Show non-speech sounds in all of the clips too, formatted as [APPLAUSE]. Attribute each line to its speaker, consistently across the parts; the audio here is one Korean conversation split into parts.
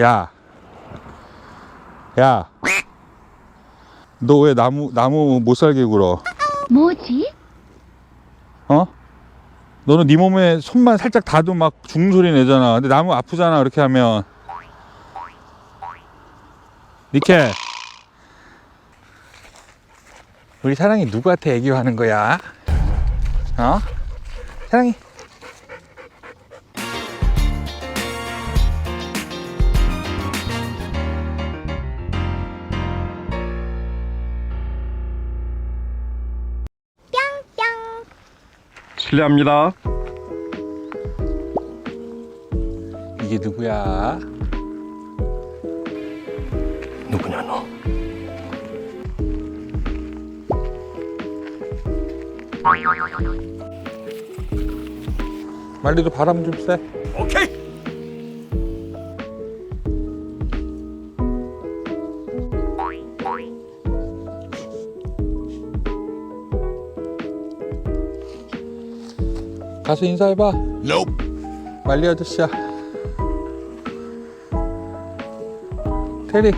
Speaker 1: 야. 야. 너 왜 나무, 나무 못 살게 굴어?
Speaker 2: 뭐지?
Speaker 1: 어? 너는 네 몸에 손만 살짝 닿아도 막 죽는 소리 내잖아. 근데 나무 아프잖아, 그렇게 하면. 니케. 우리 사랑이 누구한테 애교하는 거야? 어? 사랑이.
Speaker 3: 실례합니다.
Speaker 1: 이게 누구야?
Speaker 3: 누구냐 너?
Speaker 1: 말리도 바람 좀 쐬.
Speaker 3: 오케이.
Speaker 1: 가서 인사해봐. 말리 아저씨야. 테리.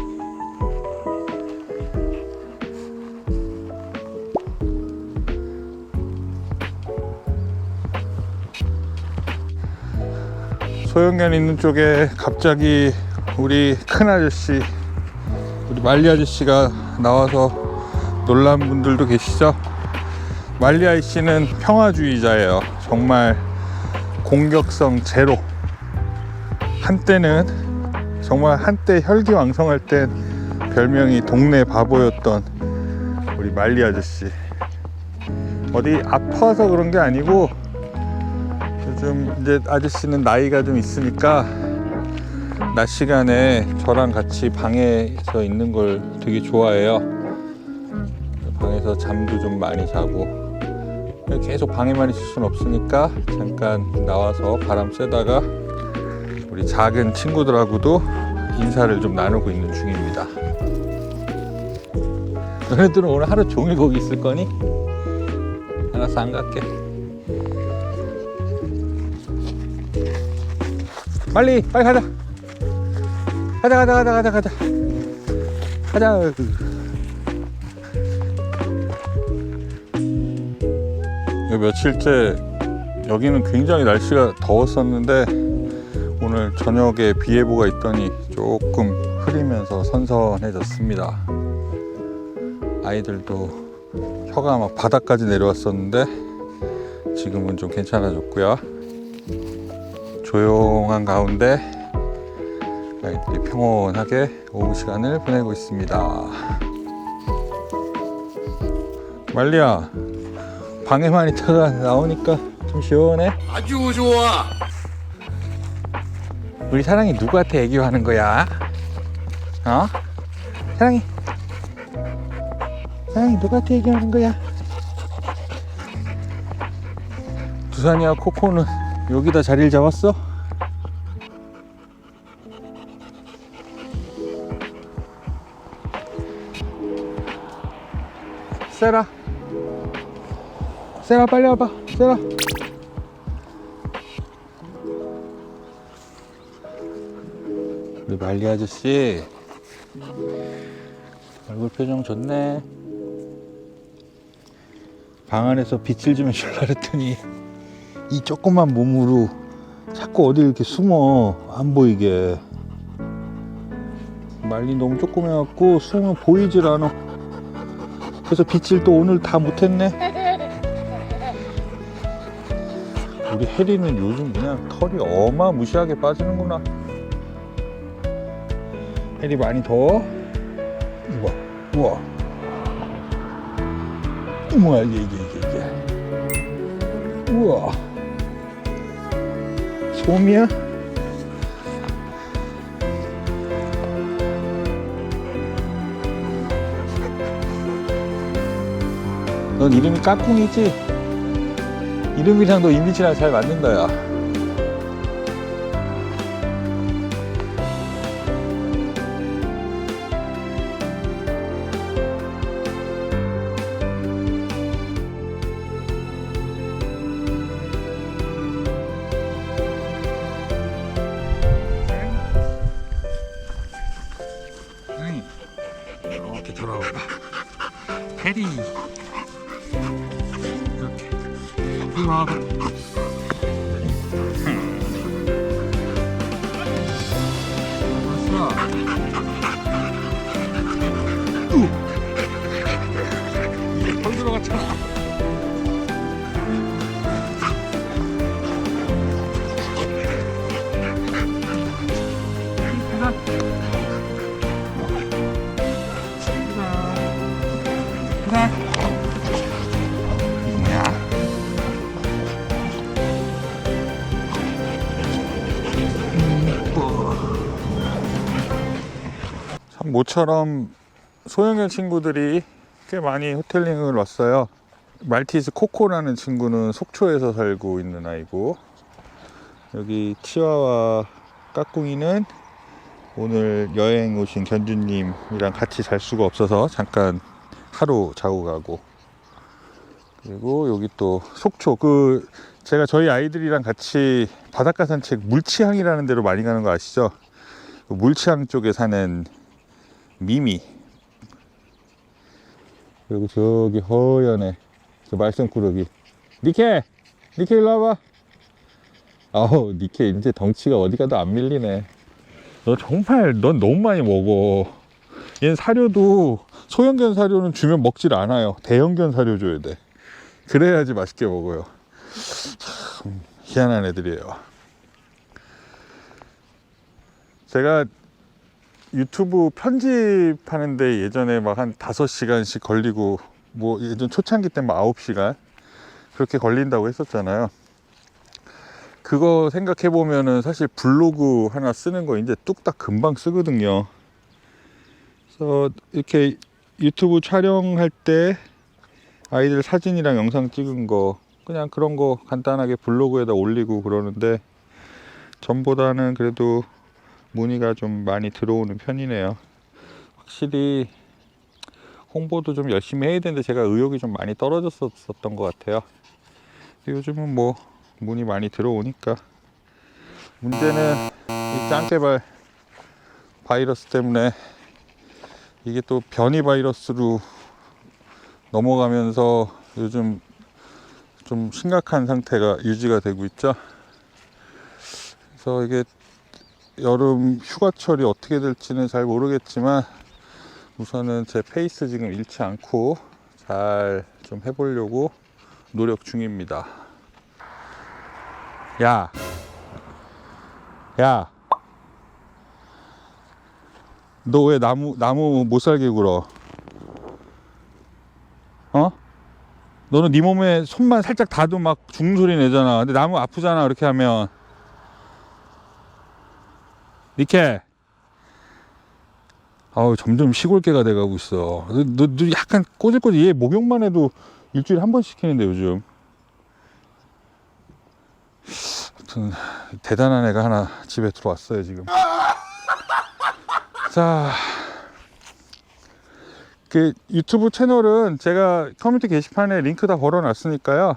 Speaker 1: 소형견 있는 쪽에 갑자기 우리 큰 아저씨, 우리 말리 아저씨가 나와서 놀란 분들도 계시죠? 말리 아저씨는 평화주의자예요. 정말 공격성 제로. 한때는 정말 한때 혈기왕성할 땐 별명이 동네 바보였던 우리 말리 아저씨. 어디 아파서 그런 게 아니고 요즘 이제 아저씨는 나이가 좀 있으니까 낮 시간에 저랑 같이 방에서 있는 걸 되게 좋아해요. 방에서 잠도 좀 많이 자고 계속 방에만 있을 수는 없으니까 잠깐 나와서 바람 쐬다가 우리 작은 친구들하고도 인사를 좀 나누고 있는 중입니다. 너네들은 오늘 하루 종일 거기 있을 거니? 알았어 안 갈게. 빨리 빨리 가자. 가자 가자 가자 가자 가자. 가자. 며칠째 여기는 굉장히 날씨가 더웠었는데 오늘 저녁에 비 예보가 있더니 조금 흐리면서 선선해졌습니다. 아이들도 혀가 막 바닥까지 내려왔었는데 지금은 좀 괜찮아졌고요. 조용한 가운데 아이들이 평온하게 오후 시간을 보내고 있습니다. 말리야, 방에만 있다가 나오니까 좀 시원해.
Speaker 3: 아주 좋아.
Speaker 1: 우리 사랑이 누구한테 애교하는 거야? 어? 사랑이. 사랑이 누구한테 애교하는 거야? 두산이와 코코는 여기다 자리를 잡았어? 세라. 세라 빨리 와봐. 세라. 우리 말리 아저씨. 얼굴 표정 좋네. 방 안에서 빛을 좀 해줄라 그랬더니 이 조그만 몸으로 자꾸 어디 이렇게 숨어. 안 보이게. 말리 너무 조그매갖고 숨으면 보이질 않아. 그래서 빛을 또 오늘 다 못했네 우리 혜리는 요즘 그냥 털이 어마무시하게 빠지는구나 혜리 많이 더워? 우와, 우와. 우와, 이게, 이게, 이게. 우와. 솜이야? 넌 이름이 까꿍이지? 이름이랑도 이미지랑 잘 맞는 거야. 이렇게 돌아오고. [LAUGHS] 해리. 이 모처럼 소형견 친구들이 꽤 많이 호텔링을 왔어요. 말티즈 코코라는 친구는 속초에서 살고 있는 아이고 여기 치와와 까꿍이는 오늘 여행 오신 견주님이랑 같이 잘 수가 없어서 잠깐 하루 자고 가고 그리고 여기 또 속초 그 제가 저희 아이들이랑 같이 바닷가 산책 물치항이라는 데로 많이 가는 거 아시죠? 그 물치항 쪽에 사는 미미. 그리고 저기 허연에 저 말썽꾸러기. 니케! 니케 일로 와봐. 아우 니케 이제 덩치가 어디 가도 안 밀리네. 너 정말 넌 너무 많이 먹어. 얘는 사료도 소형견 사료는 주면 먹질 않아요. 대형견 사료 줘야 돼. 그래야지 맛있게 먹어요. 참 희한한 애들이에요. 제가 유튜브 편집하는데 예전에 막한 5시간씩 걸리고 뭐 예전 초창기 때막 9시간 그렇게 걸린다고 했었잖아요. 그거 생각해 보면은 사실 블로그 하나 쓰는 거 이제 뚝딱 금방 쓰거든요. 그래서 이렇게 유튜브 촬영할 때 아이들 사진이랑 영상 찍은 거 그냥 그런 거 간단하게 블로그에다 올리고 그러는데 전보다는 그래도 문의가 좀 많이 들어오는 편이네요. 확실히 홍보도 좀 열심히 해야 되는데 제가 의욕이 좀 많이 떨어졌었던 것 같아요. 요즘은 뭐 문의 많이 들어오니까 문제는 이 짱깨발 바이러스 때문에 이게 또 변이 바이러스로 넘어가면서 요즘 좀 심각한 상태가 유지가 되고 있죠. 그래서 이게 여름 휴가철이 어떻게 될지는 잘 모르겠지만 우선은 제 페이스 지금 잃지 않고 잘 좀 해보려고 노력 중입니다. 야, 야, 너 왜 나무 나무 못 살게 굴어? 어? 너는 네 몸에 손만 살짝 닿아도 막 죽는 소리 내잖아. 근데 나무 아프잖아. 그렇게 하면. 니케. 아우 점점 시골개가 돼가고 있어. 너, 너, 너 약간 꼬질꼬질 얘 목욕만 해도 일주일에 한 번 시키는데 요즘. 아무튼 대단한 애가 하나 집에 들어왔어요 지금. 자, 그 유튜브 채널은 제가 커뮤니티 게시판에 링크 다 걸어놨으니까요.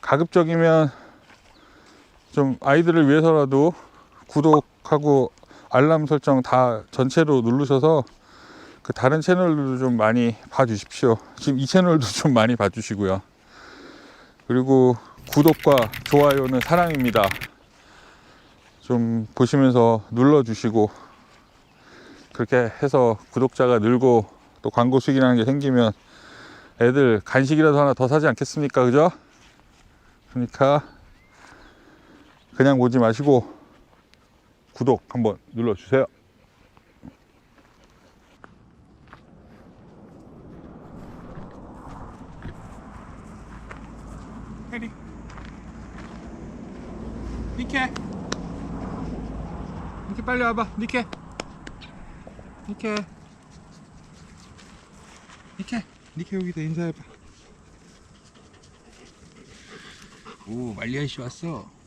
Speaker 1: 가급적이면 좀 아이들을 위해서라도 구독하고 알람 설정 다 전체로 누르셔서 그 다른 채널들도 좀 많이 봐주십시오. 지금 이 채널도 [LAUGHS] 좀 많이 봐주시고요. 그리고 구독과 좋아요는 사랑입니다. 좀 보시면서 눌러주시고 그렇게 해서 구독자가 늘고 또 광고 수익이라는 게 생기면 애들 간식이라도 하나 더 사지 않겠습니까? 그죠? 그러니까 그냥 보지 마시고 구독 한번 눌러주세요. 해리 니케. 니케 빨리 와봐. 니케. 니케. 니케. 니케 여기다 인사해봐. 오 말리아 씨 왔어